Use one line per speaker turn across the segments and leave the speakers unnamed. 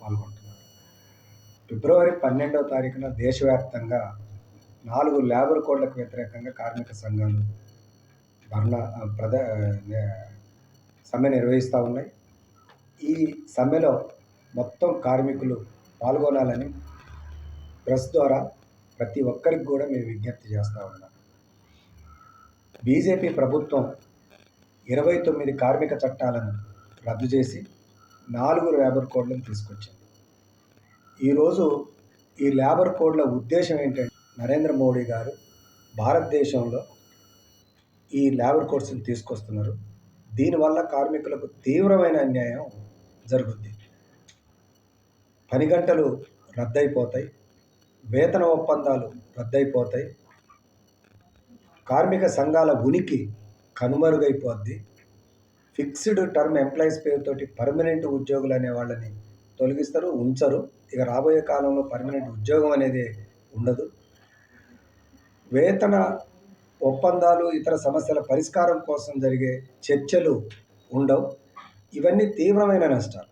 పాల్గొంటున్నారు ఫిబ్రవరి పన్నెండవ తారీఖున దేశవ్యాప్తంగా నాలుగు లేబర్ కోడ్లకు వ్యతిరేకంగా కార్మిక సంఘాలు ధర్నా ప్రద సమ్మె నిర్వహిస్తూ ఉన్నాయి. ఈ సమ్మెలో మొత్తం కార్మికులు పాల్గొనాలని ప్రెస్ ద్వారా ప్రతి ఒక్కరికి కూడా మేము విజ్ఞప్తి చేస్తూ ఉన్నాం. బీజేపీ ప్రభుత్వం ఇరవై తొమ్మిది కార్మిక చట్టాలను రద్దు చేసి నాలుగు లేబర్ కోడ్లను తీసుకొచ్చింది. ఈరోజు ఈ లేబర్ కోడ్ల ఉద్దేశం ఏంటంటే నరేంద్ర మోడీ గారు భారతదేశంలో ఈ లేబర్ కోడ్స్ని తీసుకొస్తున్నారు. దీనివల్ల కార్మికులకు తీవ్రమైన అన్యాయం జరుగుద్ది. పని గంటలు రద్దయిపోతాయి. వేతన ఒప్పందాలు రద్దయిపోతాయి. కార్మిక సంఘాల ఉనికి కనుమరుగైపోద్ది. ఫిక్స్డ్ టర్మ్ ఎంప్లాయీస్ పేరుతోటి పర్మనెంట్ ఉద్యోగులు అనే వాళ్ళని తొలగిస్తారు ఉంచరు. ఇక రాబోయే కాలంలో పర్మనెంట్ ఉద్యోగం అనేది ఉండదు. వేతన ఒప్పందాలు ఇతర సమస్యల పరిష్కారం కోసం జరిగే చర్చలు ఉండవు. ఇవన్నీ తీవ్రమైన నష్టాలు.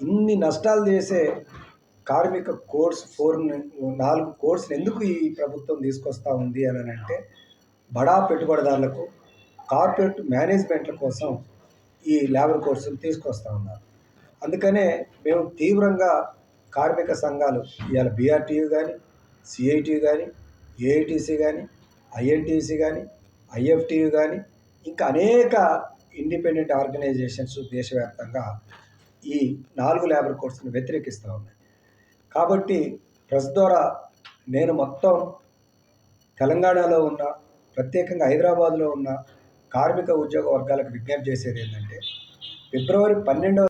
ఇన్ని నష్టాలు చేసే కార్మిక కోడ్స్ ఫోర్ నాలుగు కోడ్స్ని ఎందుకు ఈ ప్రభుత్వం తీసుకొస్తూ ఉంది అని అంటే బడా పెట్టుబడిదారులకు కార్పొరేట్ మేనేజ్మెంట్ల కోసం ఈ లేబర్ కోర్సులు తీసుకొస్తూ ఉన్నారు. అందుకనే మేము తీవ్రంగా కార్మిక సంఘాలు ఇవాళ బీఆర్టీయూ కానీ సిఐటియు కానీ ఏఐటీసీ కానీ ఐఎన్టీసీ కానీ ఐఎఫ్టీయు కానీ ఇంకా అనేక ఇండిపెండెంట్ ఆర్గనైజేషన్స్ దేశవ్యాప్తంగా ఈ నాలుగు లేబర్ కోర్సును వ్యతిరేకిస్తూ ఉన్నాయి. కాబట్టి ప్రెస్ ద్వారా నేను మొత్తం తెలంగాణలో ఉన్న ప్రత్యేకంగా హైదరాబాద్లో ఉన్న కార్మిక ఉద్యోగ వర్గాలకు విజ్ఞప్తి చేసేది ఏంటంటే ఫిబ్రవరి పన్నెండవ